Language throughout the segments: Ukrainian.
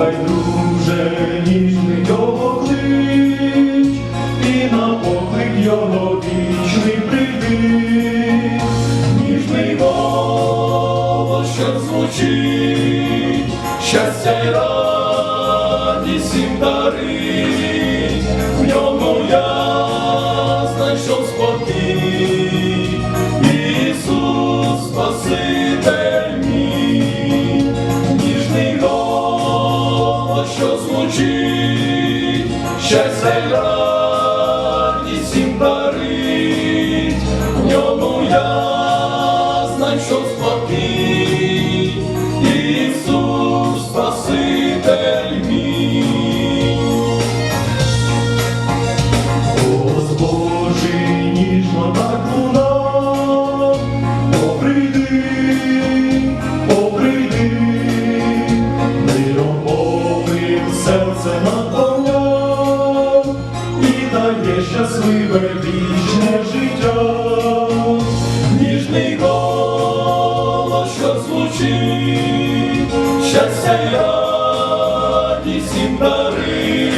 байдуже ніжний його і на поклик його вічний прибіг, ніжний голос, що звучить, щастя й дарить, в ньому я знайшов спокій. звучить, щастя й радість всім дарить, в ньому я знайшов спокій, Ісус Спаситель мій. щастя й радість їм дари,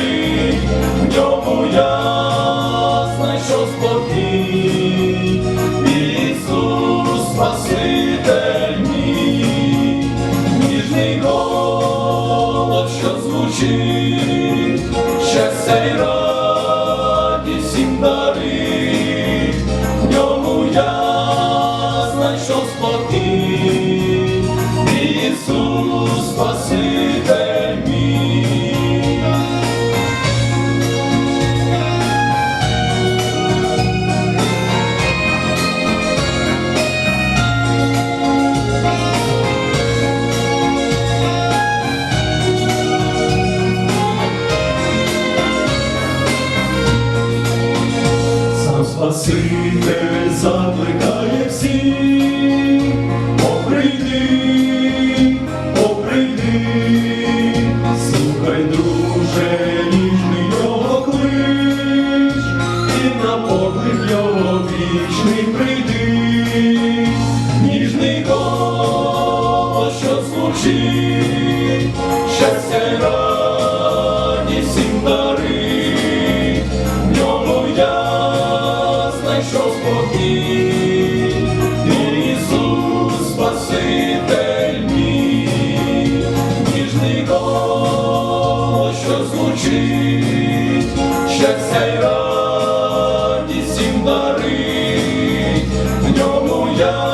в ньому я знайшов спокій, Ісус Спаситель ніжний голос, що звучить, щастя й радість їм. Спаситель закликає всіх, о прийди, о прийди, слухай, друже, ніжний його клич, і на поклик його вічний прийди, ніжний голос, що звучить, щастя звучить, щастя й в ньому я